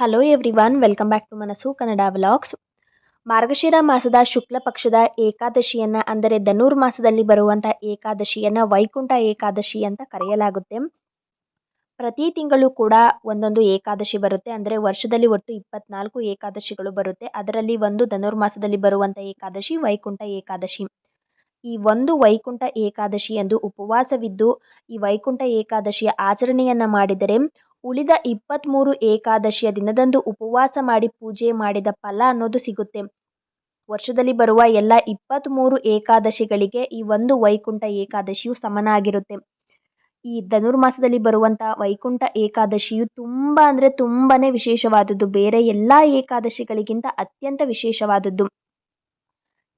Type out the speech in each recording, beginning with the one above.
Hello everyone welcome back to Manassu Kannada vlogs ಮಾರ್ಗಶಿರ ಮಾಸದ ಶುಕ್ಲ ಪಕ್ಷದ ಏಕಾದಶಿಯನ್ನು, ಅಂದರೆ ಧನುರ್ಮಾಸದಲ್ಲಿ ಬರುವಂಥ ಏಕಾದಶಿಯನ್ನು, ವೈಕುಂಠ ಏಕಾದಶಿ ಅಂತ ಕರೆಯಲಾಗುತ್ತೆ. ಪ್ರತಿ ತಿಂಗಳು ಕೂಡ ಒಂದೊಂದು ಏಕಾದಶಿ ಬರುತ್ತೆ, ಅಂದರೆ ವರ್ಷದಲ್ಲಿ ಒಟ್ಟು ಇಪ್ಪತ್ನಾಲ್ಕು ಏಕಾದಶಿಗಳು ಬರುತ್ತೆ. ಅದರಲ್ಲಿ ಒಂದು ಧನುರ್ಮಾಸದಲ್ಲಿ ಬರುವಂಥ ಏಕಾದಶಿ, ವೈಕುಂಠ ಏಕಾದಶಿ. ಈ ಒಂದು ವೈಕುಂಠ ಏಕಾದಶಿ ಎಂದು ಉಪವಾಸವಿದ್ದು, ಈ ವೈಕುಂಠ ಏಕಾದಶಿಯ ಆಚರಣೆಯನ್ನು ಮಾಡಿದರೆ ಉಳಿದ ಇಪ್ಪತ್ತ್ಮೂರು ಏಕಾದಶಿಯ ದಿನದಂದು ಉಪವಾಸ ಮಾಡಿ ಪೂಜೆ ಮಾಡಿದ ಫಲ ಅನ್ನೋದು ಸಿಗುತ್ತೆ. ವರ್ಷದಲ್ಲಿ ಬರುವ ಎಲ್ಲ ಇಪ್ಪತ್ತ್ಮೂರು ಏಕಾದಶಿಗಳಿಗೆ ಈ ಒಂದು ವೈಕುಂಠ ಏಕಾದಶಿಯು ಸಮನಾಗಿರುತ್ತೆ. ಈ ಧನುರ್ಮಾಸದಲ್ಲಿ ಬರುವಂಥ ವೈಕುಂಠ ಏಕಾದಶಿಯು ತುಂಬ ಅಂದರೆ ತುಂಬಾ ವಿಶೇಷವಾದದ್ದು. ಬೇರೆ ಎಲ್ಲ ಏಕಾದಶಿಗಳಿಗಿಂತ ಅತ್ಯಂತ ವಿಶೇಷವಾದದ್ದು.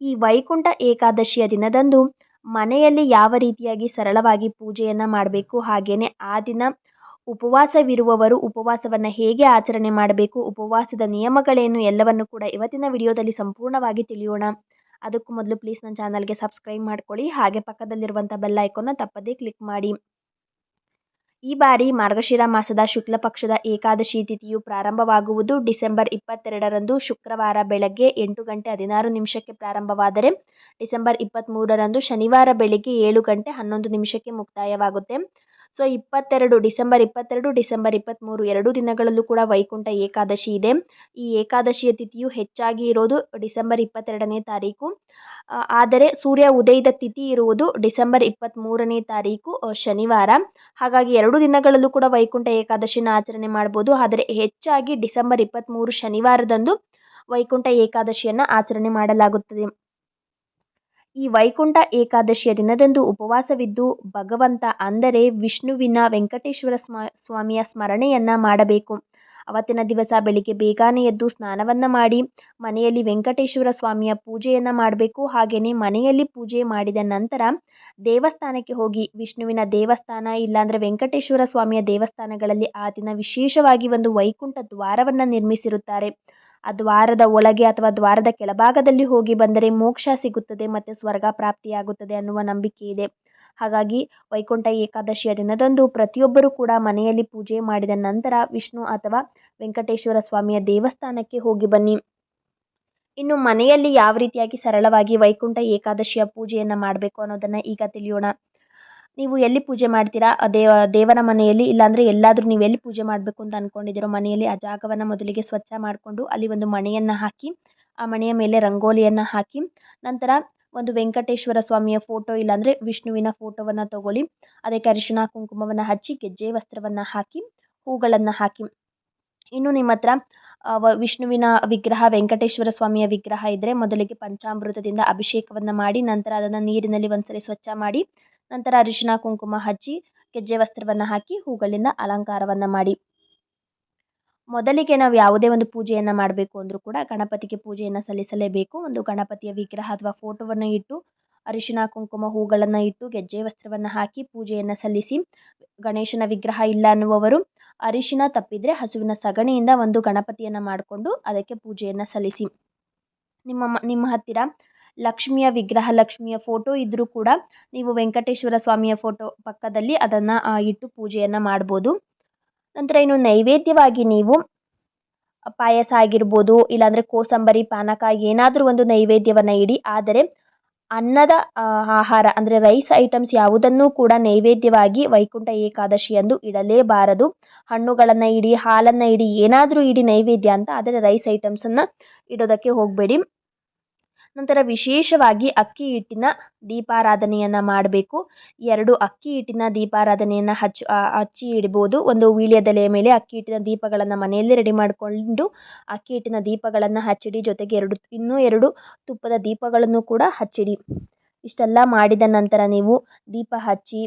ಈ ವೈಕುಂಠ ಏಕಾದಶಿಯ ದಿನದಂದು ಮನೆಯಲ್ಲಿ ಯಾವ ರೀತಿಯಾಗಿ ಸರಳವಾಗಿ ಪೂಜೆಯನ್ನು ಮಾಡಬೇಕು ಹಾಗೆಯೇ ಆ ದಿನ ಉಪವಾಸವಿರುವವರು ಉಪವಾಸವನ್ನು ಹೇಗೆ ಆಚರಣೆ ಮಾಡಬೇಕು, ಉಪವಾಸದ ನಿಯಮಗಳೇನು, ಎಲ್ಲವನ್ನು ಕೂಡ ಇವತ್ತಿನ ವಿಡಿಯೋದಲ್ಲಿ ಸಂಪೂರ್ಣವಾಗಿ ತಿಳಿಯೋಣ. ಅದಕ್ಕೂ ಮೊದಲು ಪ್ಲೀಸ್ ನನ್ನ ಚಾನಲ್ಗೆ ಸಬ್ಸ್ಕ್ರೈಬ್ ಮಾಡ್ಕೊಳ್ಳಿ, ಹಾಗೆ ಪಕ್ಕದಲ್ಲಿರುವಂಥ ಬೆಲ್ ಐಕೋನ ತಪ್ಪದೇ ಕ್ಲಿಕ್ ಮಾಡಿ. ಈ ಬಾರಿ ಮಾರ್ಗಶಿರ ಮಾಸದ ಶುಕ್ಲ ಪಕ್ಷದ ಏಕಾದಶಿ ತಿಥಿಯು ಪ್ರಾರಂಭವಾಗುವುದು ಡಿಸೆಂಬರ್ ಇಪ್ಪತ್ತೆರಡರಂದು ಶುಕ್ರವಾರ ಬೆಳಗ್ಗೆ ಎಂಟು ಗಂಟೆ ಹದಿನಾರು ನಿಮಿಷಕ್ಕೆ ಪ್ರಾರಂಭವಾದರೆ ಡಿಸೆಂಬರ್ ಇಪ್ಪತ್ತ್ಮೂರರಂದು ಶನಿವಾರ ಬೆಳಿಗ್ಗೆ ಏಳು ಗಂಟೆ ಹನ್ನೊಂದು ನಿಮಿಷಕ್ಕೆ ಮುಕ್ತಾಯವಾಗುತ್ತೆ. ಸೊ ಇಪ್ಪತ್ತೆರಡು ಡಿಸೆಂಬರ್ ಇಪ್ಪತ್ತೆರಡು ಡಿಸೆಂಬರ್, ಇಪ್ಪತ್ತ್ಮೂರು ಎರಡು ದಿನಗಳಲ್ಲೂ ಕೂಡ ವೈಕುಂಠ ಏಕಾದಶಿ ಇದೆ. ಈ ಏಕಾದಶಿಯ ತಿಥಿಯು ಹೆಚ್ಚಾಗಿ ಇರೋದು ಡಿಸೆಂಬರ್ ಇಪ್ಪತ್ತೆರಡನೇ ತಾರೀಕು. ಆದರೆ ಸೂರ್ಯ ಉದಯದ ತಿಥಿ ಇರುವುದು ಡಿಸೆಂಬರ್ ಇಪ್ಪತ್ತ್ಮೂರನೇ ತಾರೀಕು ಶನಿವಾರ. ಹಾಗಾಗಿ ಎರಡು ದಿನಗಳಲ್ಲೂ ಕೂಡ ವೈಕುಂಠ ಏಕಾದಶಿನ ಆಚರಣೆ ಮಾಡ್ಬೋದು. ಆದರೆ ಹೆಚ್ಚಾಗಿ ಡಿಸೆಂಬರ್ ಇಪ್ಪತ್ತ್ಮೂರು ಶನಿವಾರದಂದು ವೈಕುಂಠ ಏಕಾದಶಿಯನ್ನು ಆಚರಣೆ ಮಾಡಲಾಗುತ್ತದೆ. ಈ ವೈಕುಂಠ ಏಕಾದಶಿಯ ದಿನದಂದು ಉಪವಾಸವಿದ್ದು ಭಗವಂತ ಅಂದರೆ ವಿಷ್ಣುವಿನ ವೆಂಕಟೇಶ್ವರ ಸ್ವಾಮಿಯ ಸ್ಮರಣೆಯನ್ನು ಮಾಡಬೇಕು. ಅವತ್ತಿನ ದಿವಸ ಬೆಳಿಗ್ಗೆ ಬೇಗನೆ ಎದ್ದು ಸ್ನಾನವನ್ನು ಮಾಡಿ, ಮನೆಯಲ್ಲಿ ವೆಂಕಟೇಶ್ವರ ಸ್ವಾಮಿಯ ಪೂಜೆಯನ್ನು ಮಾಡಬೇಕು. ಹಾಗೆಯೇ ಮನೆಯಲ್ಲಿ ಪೂಜೆ ಮಾಡಿದ ನಂತರ ದೇವಸ್ಥಾನಕ್ಕೆ ಹೋಗಿ ವಿಷ್ಣುವಿನ ದೇವಸ್ಥಾನ ಇಲ್ಲಾಂದರೆ ವೆಂಕಟೇಶ್ವರ ಸ್ವಾಮಿಯ ದೇವಸ್ಥಾನಗಳಲ್ಲಿ ಆ ದಿನ ವಿಶೇಷವಾಗಿ ಒಂದು ವೈಕುಂಠ ದ್ವಾರವನ್ನು ನಿರ್ಮಿಸಿರುತ್ತಾರೆ. ಆ ದ್ವಾರದ ಒಳಗೆ ಅಥವಾ ದ್ವಾರದ ಕೆಳಭಾಗದಲ್ಲಿ ಹೋಗಿ ಬಂದರೆ ಮೋಕ್ಷ ಸಿಗುತ್ತದೆ ಮತ್ತು ಸ್ವರ್ಗ ಪ್ರಾಪ್ತಿಯಾಗುತ್ತದೆ ಅನ್ನುವ ನಂಬಿಕೆ ಇದೆ. ಹಾಗಾಗಿ ವೈಕುಂಠ ಏಕಾದಶಿಯ ದಿನದಂದು ಪ್ರತಿಯೊಬ್ಬರೂ ಕೂಡ ಮನೆಯಲ್ಲಿ ಪೂಜೆ ಮಾಡಿದ ನಂತರ ವಿಷ್ಣು ಅಥವಾ ವೆಂಕಟೇಶ್ವರ ಸ್ವಾಮಿಯ ದೇವಸ್ಥಾನಕ್ಕೆ ಹೋಗಿ ಬನ್ನಿ. ಇನ್ನು ಮನೆಯಲ್ಲಿ ಯಾವ ರೀತಿಯಾಗಿ ಸರಳವಾಗಿ ವೈಕುಂಠ ಏಕಾದಶಿಯ ಪೂಜೆಯನ್ನು ಮಾಡಬೇಕು ಅನ್ನೋದನ್ನು ಈಗ ತಿಳಿಯೋಣ. ನೀವು ಎಲ್ಲಿ ಪೂಜೆ ಮಾಡ್ತೀರಾ? ದೇವ, ದೇವರ ಮನೆಯಲ್ಲಿ, ಇಲ್ಲಾಂದರೆ ಎಲ್ಲಾದರೂ ನೀವು ಎಲ್ಲಿ ಪೂಜೆ ಮಾಡಬೇಕು ಅಂತ ಅಂದ್ಕೊಂಡಿದ್ದೀರೋ ಮನೆಯಲ್ಲಿ ಆ ಜಾಗವನ್ನು ಮೊದಲಿಗೆ ಸ್ವಚ್ಛ ಮಾಡಿಕೊಂಡು ಅಲ್ಲಿ ಒಂದು ಮಣೆಯನ್ನು ಹಾಕಿ, ಆ ಮಣೆಯ ಮೇಲೆ ರಂಗೋಲಿಯನ್ನು ಹಾಕಿ, ನಂತರ ಒಂದು ವೆಂಕಟೇಶ್ವರ ಸ್ವಾಮಿಯ ಫೋಟೋ ಇಲ್ಲಾಂದರೆ ವಿಷ್ಣುವಿನ ಫೋಟೋವನ್ನು ತಗೊಳ್ಳಿ, ಅದಕ್ಕೆ ಅರಿಶಿಣ, ಕುಂಕುಮವನ್ನು ಹಚ್ಚಿ, ಗೆಜ್ಜೆ ವಸ್ತ್ರವನ್ನು ಹಾಕಿ, ಹೂಗಳನ್ನು ಹಾಕಿ. ಇನ್ನು ನಿಮ್ಮ ಹತ್ರ ವಿಷ್ಣುವಿನ ವಿಗ್ರಹ, ವೆಂಕಟೇಶ್ವರ ಸ್ವಾಮಿಯ ವಿಗ್ರಹ ಇದ್ದರೆ ಮೊದಲಿಗೆ ಪಂಚಾಮೃತದಿಂದ ಅಭಿಷೇಕವನ್ನು ಮಾಡಿ, ನಂತರ ಅದನ್ನು ನೀರಿನಲ್ಲಿ ಒಂದ್ಸರಿ ಸ್ವಚ್ಛ ಮಾಡಿ ನಂತರ ಅರಿಶಿನ ಕುಂಕುಮ ಹಚ್ಚಿ, ಗೆಜ್ಜೆ ವಸ್ತ್ರವನ್ನು ಹಾಕಿ, ಹೂಗಳಿಂದ ಅಲಂಕಾರವನ್ನು ಮಾಡಿ. ಮೊದಲಿಗೆ ನಾವು ಯಾವುದೇ ಒಂದು ಪೂಜೆಯನ್ನು ಮಾಡಬೇಕು ಅಂದರೂ ಕೂಡ ಗಣಪತಿಗೆ ಪೂಜೆಯನ್ನು ಸಲ್ಲಿಸಲೇಬೇಕು. ಒಂದು ಗಣಪತಿಯ ವಿಗ್ರಹ ಅಥವಾ ಫೋಟೋವನ್ನು ಇಟ್ಟು ಅರಿಶಿನ ಕುಂಕುಮ, ಹೂಗಳನ್ನು ಇಟ್ಟು, ಗೆಜ್ಜೆ ವಸ್ತ್ರವನ್ನು ಹಾಕಿ ಪೂಜೆಯನ್ನು ಸಲ್ಲಿಸಿ, ಗಣೇಶನ ವಿಗ್ರಹ ಇಲ್ಲ ಅನ್ನುವವರು ಅರಿಶಿನ ತಪ್ಪಿದರೆ ಹಸುವಿನ ಸಗಣಿಯಿಂದ ಒಂದು ಗಣಪತಿಯನ್ನು ಮಾಡಿಕೊಂಡು ಅದಕ್ಕೆ ಪೂಜೆಯನ್ನು ಸಲ್ಲಿಸಿ. ನಿಮ್ಮ ನಿಮ್ಮ ಹತ್ತಿರ ಲಕ್ಷ್ಮಿಯ ವಿಗ್ರಹ, ಲಕ್ಷ್ಮಿಯ ಫೋಟೋ ಇದ್ದರೂ ಕೂಡ ನೀವು ವೆಂಕಟೇಶ್ವರ ಸ್ವಾಮಿಯ ಫೋಟೋ ಪಕ್ಕದಲ್ಲಿ ಅದನ್ನು ಇಟ್ಟು ಪೂಜೆಯನ್ನು ಮಾಡ್ಬೋದು. ನಂತರ ಇನ್ನು ನೈವೇದ್ಯವಾಗಿ ನೀವು ಪಾಯಸ ಆಗಿರ್ಬೋದು, ಇಲ್ಲಾಂದರೆ ಕೋಸಂಬರಿ, ಪಾನಕ, ಏನಾದರೂ ಒಂದು ನೈವೇದ್ಯವನ್ನು ಇಡಿ, ಆದರೆ ಅನ್ನದ ಆಹಾರ, ಅಂದರೆ ರೈಸ್ ಐಟಮ್ಸ್ ಯಾವುದನ್ನೂ ಕೂಡ ನೈವೇದ್ಯವಾಗಿ ವೈಕುಂಠ ಏಕಾದಶಿಯಂದು ಇಡಲೇಬಾರದು. ಹಣ್ಣುಗಳನ್ನು ಇಡಿ, ಹಾಲನ್ನು ಇಡಿ, ಏನಾದರೂ ಇಡಿ ನೈವೇದ್ಯ ಅಂತ, ಆದರೆ ರೈಸ್ ಐಟಮ್ಸನ್ನು ಇಡೋದಕ್ಕೆ ಹೋಗಬೇಡಿ. ನಂತರ ವಿಶೇಷವಾಗಿ ಅಕ್ಕಿ ಹಿಟ್ಟಿನ ದೀಪಾರಾಧನೆಯನ್ನು ಮಾಡಬೇಕು. ಎರಡು ಅಕ್ಕಿ ಹಿಟ್ಟಿನ ದೀಪಾರಾಧನೆಯನ್ನು ಹಚ್ಚಿ ಹಚ್ಚಿ ಇಡ್ಬೋದು. ಒಂದು ವೀಳ್ಯದೆಲೆಯ ಮೇಲೆ ಅಕ್ಕಿ ಹಿಟ್ಟಿನ ದೀಪಗಳನ್ನು ಮನೆಯಲ್ಲೇ ರೆಡಿ ಮಾಡಿಕೊಂಡು ಅಕ್ಕಿ ಹಿಟ್ಟಿನ ದೀಪಗಳನ್ನು ಹಚ್ಚಿಡಿ. ಜೊತೆಗೆ ಎರಡು, ಇನ್ನೂ ಎರಡು ತುಪ್ಪದ ದೀಪಗಳನ್ನು ಕೂಡ ಹಚ್ಚಿಡಿ. ಇಷ್ಟೆಲ್ಲ ಮಾಡಿದ ನಂತರ ನೀವು ದೀಪ ಹಚ್ಚಿ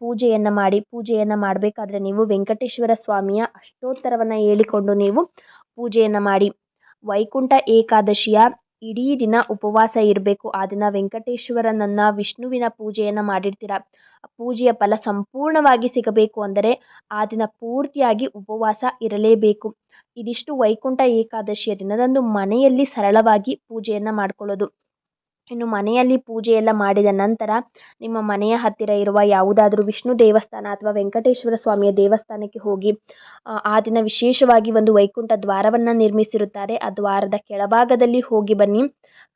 ಪೂಜೆಯನ್ನು ಮಾಡಿ, ಪೂಜೆಯನ್ನು ಮಾಡಬೇಕಾದ್ರೆ ನೀವು ವೆಂಕಟೇಶ್ವರ ಸ್ವಾಮಿಯ ಅಷ್ಟೋತ್ತರವನ್ನು ಹೇಳಿಕೊಂಡು ನೀವು ಪೂಜೆಯನ್ನು ಮಾಡಿ. ವೈಕುಂಠ ಏಕಾದಶಿಯ ಇಡೀ ದಿನ ಉಪವಾಸ ಇರಬೇಕು. ಆ ದಿನ ವೆಂಕಟೇಶ್ವರನನ್ನು ವಿಷ್ಣುವಿನ ಪೂಜೆಯನ್ನು ಮಾಡಿರ್ತೀರ. ಪೂಜೆಯ ಫಲ ಸಂಪೂರ್ಣವಾಗಿ ಸಿಗಬೇಕು ಅಂದರೆ ಆ ದಿನ ಪೂರ್ತಿಯಾಗಿ ಉಪವಾಸ ಇರಲೇಬೇಕು. ಇದಿಷ್ಟು ವೈಕುಂಠ ಏಕಾದಶಿಯ ದಿನದಂದು ಮನೆಯಲ್ಲಿ ಸರಳವಾಗಿ ಪೂಜೆಯನ್ನು ಮಾಡ್ಕೊಳ್ಳೋದು. ಇನ್ನು ಮನೆಯಲ್ಲಿ ಪೂಜೆ ಎಲ್ಲ ಮಾಡಿದ ನಂತರ ನಿಮ್ಮ ಮನೆಯ ಹತ್ತಿರ ಇರುವ ಯಾವುದಾದರೂ ವಿಷ್ಣು ದೇವಸ್ಥಾನ ಅಥವಾ ವೆಂಕಟೇಶ್ವರ ಸ್ವಾಮಿಯ ದೇವಸ್ಥಾನಕ್ಕೆ ಹೋಗಿ, ಆ ದಿನ ವಿಶೇಷವಾಗಿ ಒಂದು ವೈಕುಂಠ ದ್ವಾರವನ್ನು ನಿರ್ಮಿಸಿರುತ್ತಾರೆ. ಆ ದ್ವಾರದ ಕೆಳಭಾಗದಲ್ಲಿ ಹೋಗಿ ಬನ್ನಿ.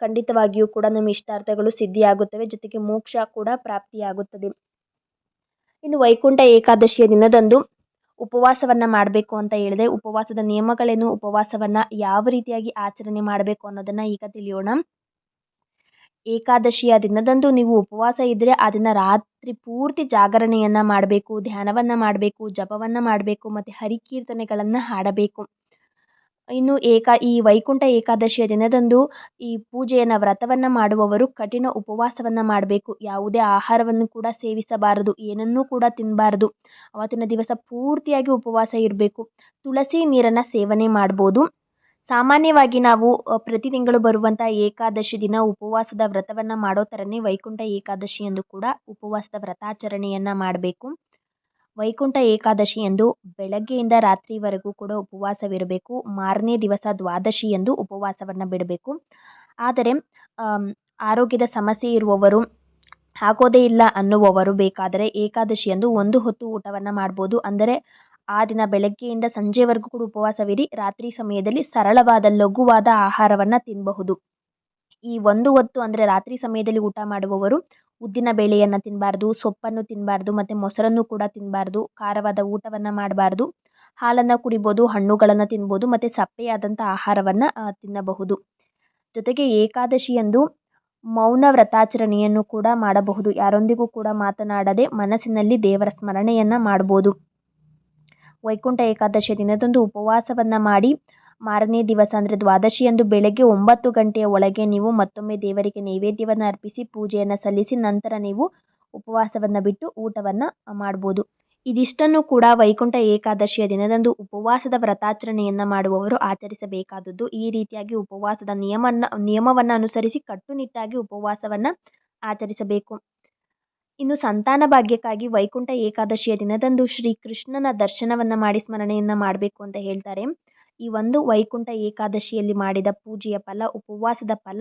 ಖಂಡಿತವಾಗಿಯೂ ಕೂಡ ನಮ್ಮ ಇಷ್ಟಾರ್ಥಗಳು ಸಿದ್ಧಿಯಾಗುತ್ತವೆ. ಜೊತೆಗೆ ಮೋಕ್ಷ ಕೂಡ ಪ್ರಾಪ್ತಿಯಾಗುತ್ತದೆ. ಇನ್ನು ವೈಕುಂಠ ಏಕಾದಶಿಯ ದಿನದಂದು ಉಪವಾಸವನ್ನು ಮಾಡಬೇಕು ಅಂತ ಹೇಳಿದೆ. ಉಪವಾಸದ ನಿಯಮಗಳೇನು? ಉಪವಾಸವನ್ನು ಯಾವ ರೀತಿಯಾಗಿ ಆಚರಣೆ ಮಾಡಬೇಕು ಅನ್ನೋದನ್ನು ಈಗ ತಿಳಿಯೋಣ. ಏಕಾದಶಿಯ ದಿನದಂದು ನೀವು ಉಪವಾಸ ಇದ್ದರೆ ಆ ದಿನ ರಾತ್ರಿ ಪೂರ್ತಿ ಜಾಗರಣೆಯನ್ನು ಮಾಡಬೇಕು, ಧ್ಯಾನವನ್ನು ಮಾಡಬೇಕು, ಜಪವನ್ನು ಮಾಡಬೇಕು ಮತ್ತು ಹರಿಕೀರ್ತನೆಗಳನ್ನು ಹಾಡಬೇಕು. ಇನ್ನು ಏಕಾ, ಈ ವೈಕುಂಠ ಏಕಾದಶಿಯ ದಿನದಂದು ಈ ಪೂಜೆಯನ್ನು, ವ್ರತವನ್ನು ಮಾಡುವವರು ಕಠಿಣ ಉಪವಾಸವನ್ನು ಮಾಡಬೇಕು. ಯಾವುದೇ ಆಹಾರವನ್ನು ಕೂಡ ಸೇವಿಸಬಾರದು, ಏನನ್ನೂ ಕೂಡ ತಿನ್ನಬಾರದು ಅವತ್ತಿನ ದಿವಸ ಪೂರ್ತಿಯಾಗಿ ಉಪವಾಸ ಇರಬೇಕು. ತುಳಸಿ ನೀರನ್ನು ಸೇವನೆ ಮಾಡ್ಬೋದು. ಸಾಮಾನ್ಯವಾಗಿ ನಾವು ಪ್ರತಿ ತಿಂಗಳು ಬರುವಂಥ ಏಕಾದಶಿ ದಿನ ಉಪವಾಸದ ವ್ರತವನ್ನು ಮಾಡೋ ಥರನೇ ವೈಕುಂಠ ಏಕಾದಶಿ ಎಂದು ಕೂಡ ಉಪವಾಸದ ವ್ರತಾಚರಣೆಯನ್ನು ಮಾಡಬೇಕು. ವೈಕುಂಠ ಏಕಾದಶಿ ಎಂದು ಬೆಳಗ್ಗೆಯಿಂದ ರಾತ್ರಿವರೆಗೂ ಕೂಡ ಉಪವಾಸವಿರಬೇಕು. ಮಾರನೇ ದಿವಸ ದ್ವಾದಶಿ ಎಂದು ಉಪವಾಸವನ್ನು ಬಿಡಬೇಕು. ಆದರೆ ಆರೋಗ್ಯದ ಸಮಸ್ಯೆ ಇರುವವರು, ಆಗೋದೇ ಇಲ್ಲ ಅನ್ನುವವರು ಬೇಕಾದರೆ ಏಕಾದಶಿಯಂದು ಒಂದು ಹೊತ್ತು ಊಟವನ್ನು ಮಾಡ್ಬೋದು. ಅಂದರೆ ಆ ದಿನ ಬೆಳಗ್ಗೆಯಿಂದ ಸಂಜೆವರೆಗೂ ಕೂಡ ಉಪವಾಸವಿರಿ. ರಾತ್ರಿ ಸಮಯದಲ್ಲಿ ಸರಳವಾದ, ಲಘುವಾದ ಆಹಾರವನ್ನು ತಿನ್ನಬಹುದು ಈ ಒಂದು ಹೊತ್ತು ಅಂದರೆ ರಾತ್ರಿ ಸಮಯದಲ್ಲಿ ಊಟ ಮಾಡುವವರು ಉದ್ದಿನ ಬೇಳೆಯನ್ನು ತಿನ್ನಬಾರ್ದು ಸೊಪ್ಪನ್ನು ತಿನ್ನಬಾರ್ದು ಮತ್ತು ಮೊಸರನ್ನು ಕೂಡ ತಿನ್ನಬಾರ್ದು ಖಾರವಾದ ಊಟವನ್ನು ಮಾಡಬಾರ್ದು, ಹಾಲನ್ನು ಕುಡಿಬೋದು, ಹಣ್ಣುಗಳನ್ನು ತಿನ್ಬೋದು, ಮತ್ತು ಸಪ್ಪೆಯಾದಂಥ ಆಹಾರವನ್ನು ತಿನ್ನಬಹುದು. ಜೊತೆಗೆ ಏಕಾದಶಿಯಂದು ಮೌನ ವ್ರತಾಚರಣೆಯನ್ನು ಕೂಡ ಮಾಡಬಹುದು. ಯಾರೊಂದಿಗೂ ಕೂಡ ಮಾತನಾಡದೆ ಮನಸ್ಸಿನಲ್ಲಿ ದೇವರ ಸ್ಮರಣೆಯನ್ನು ಮಾಡ್ಬೋದು. ವೈಕುಂಠ ಏಕಾದಶಿಯ ದಿನದಂದು ಉಪವಾಸವನ್ನು ಮಾಡಿ ಮಾರನೇ ದಿವಸ ಅಂದರೆ ದ್ವಾದಶಿಯಂದು ಬೆಳಗ್ಗೆ ಒಂಬತ್ತು ಗಂಟೆಯ ಒಳಗೆ ನೀವು ಮತ್ತೊಮ್ಮೆ ದೇವರಿಗೆ ನೈವೇದ್ಯವನ್ನು ಅರ್ಪಿಸಿ ಪೂಜೆಯನ್ನು ಸಲ್ಲಿಸಿ ನಂತರ ನೀವು ಉಪವಾಸವನ್ನು ಬಿಟ್ಟು ಊಟವನ್ನು ಮಾಡ್ಬೋದು. ಇದಿಷ್ಟನ್ನು ಕೂಡ ವೈಕುಂಠ ಏಕಾದಶಿಯ ದಿನದಂದು ಉಪವಾಸದ ವ್ರತಾಚರಣೆಯನ್ನು ಮಾಡುವವರು ಆಚರಿಸಬೇಕಾದದ್ದು. ಈ ರೀತಿಯಾಗಿ ಉಪವಾಸದ ನಿಯಮನ ನಿಯಮವನ್ನು ಅನುಸರಿಸಿ ಕಟ್ಟುನಿಟ್ಟಾಗಿ ಉಪವಾಸವನ್ನು ಆಚರಿಸಬೇಕು. ಇನ್ನು ಸಂತಾನ ಭಾಗ್ಯಕ್ಕಾಗಿ ವೈಕುಂಠ ಏಕಾದಶಿಯ ದಿನದಂದು ಶ್ರೀ ಕೃಷ್ಣನ ದರ್ಶನವನ್ನು ಮಾಡಿ ಸ್ಮರಣೆಯನ್ನು ಮಾಡಬೇಕು ಅಂತ ಹೇಳ್ತಾರೆ. ಈ ಒಂದು ವೈಕುಂಠ ಏಕಾದಶಿಯಲ್ಲಿ ಮಾಡಿದ ಪೂಜೆಯ ಫಲ, ಉಪವಾಸದ ಫಲ,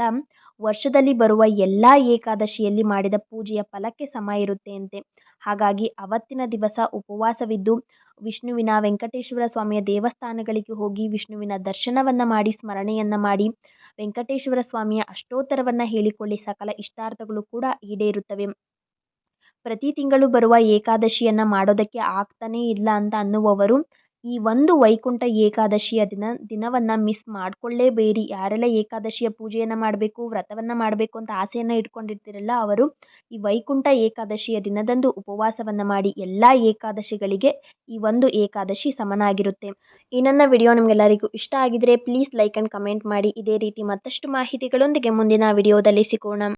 ವರ್ಷದಲ್ಲಿ ಬರುವ ಎಲ್ಲ ಏಕಾದಶಿಯಲ್ಲಿ ಮಾಡಿದ ಪೂಜೆಯ ಫಲಕ್ಕೆ ಸಮ ಇರುತ್ತೆ ಅಂತೆ. ಹಾಗಾಗಿ ಅವತ್ತಿನ ದಿವಸ ಉಪವಾಸವಿದ್ದು ವಿಷ್ಣುವಿನ ವೆಂಕಟೇಶ್ವರ ಸ್ವಾಮಿಯ ದೇವಸ್ಥಾನಗಳಿಗೆ ಹೋಗಿ ವಿಷ್ಣುವಿನ ದರ್ಶನವನ್ನು ಮಾಡಿ ಸ್ಮರಣೆಯನ್ನು ಮಾಡಿ ವೆಂಕಟೇಶ್ವರ ಸ್ವಾಮಿಯ ಅಷ್ಟೋತ್ತರವನ್ನು ಹೇಳಿಕೊಳ್ಳಿ. ಸಕಲ ಇಷ್ಟಾರ್ಥಗಳು ಕೂಡ ಈಡೇರುತ್ತವೆ. ಪ್ರತಿ ತಿಂಗಳು ಬರುವ ಏಕಾದಶಿಯನ್ನು ಮಾಡೋದಕ್ಕೆ ಆಗ್ತಾನೇ ಇಲ್ಲ ಅಂತ ಅನ್ನುವವರು, ಈ ಒಂದು ವೈಕುಂಠ ಏಕಾದಶಿಯ ದಿನ, ದಿನವನ್ನು ಮಿಸ್ ಮಾಡಿಕೊಳ್ಳೇಬೇಡಿ. ಯಾರೆಲ್ಲ ಏಕಾದಶಿಯ ಪೂಜೆಯನ್ನು ಮಾಡಬೇಕು, ವ್ರತವನ್ನು ಮಾಡಬೇಕು ಅಂತ ಆಸೆಯನ್ನು ಇಟ್ಕೊಂಡಿರ್ತಿರಲ್ಲ ಅವರು, ಈ ವೈಕುಂಠ ಏಕಾದಶಿಯ ದಿನದಂದು ಉಪವಾಸವನ್ನು ಮಾಡಿ ಎಲ್ಲ ಏಕಾದಶಿಗಳಿಗೆ ಈ ಒಂದು ಏಕಾದಶಿ ಸಮನಾಗಿರುತ್ತೆ. ಈ ನನ್ನ ವಿಡಿಯೋ ನಿಮಗೆಲ್ಲರಿಗೂ ಇಷ್ಟ ಆಗಿದ್ರೆ ಪ್ಲೀಸ್ ಲೈಕ್ ಆ್ಯಂಡ್ ಕಮೆಂಟ್ ಮಾಡಿ. ಇದೇ ರೀತಿ ಮತ್ತಷ್ಟು ಮಾಹಿತಿಗಳೊಂದಿಗೆ ಮುಂದಿನ ವಿಡಿಯೋದಲ್ಲಿ ಸಿಗೋಣ.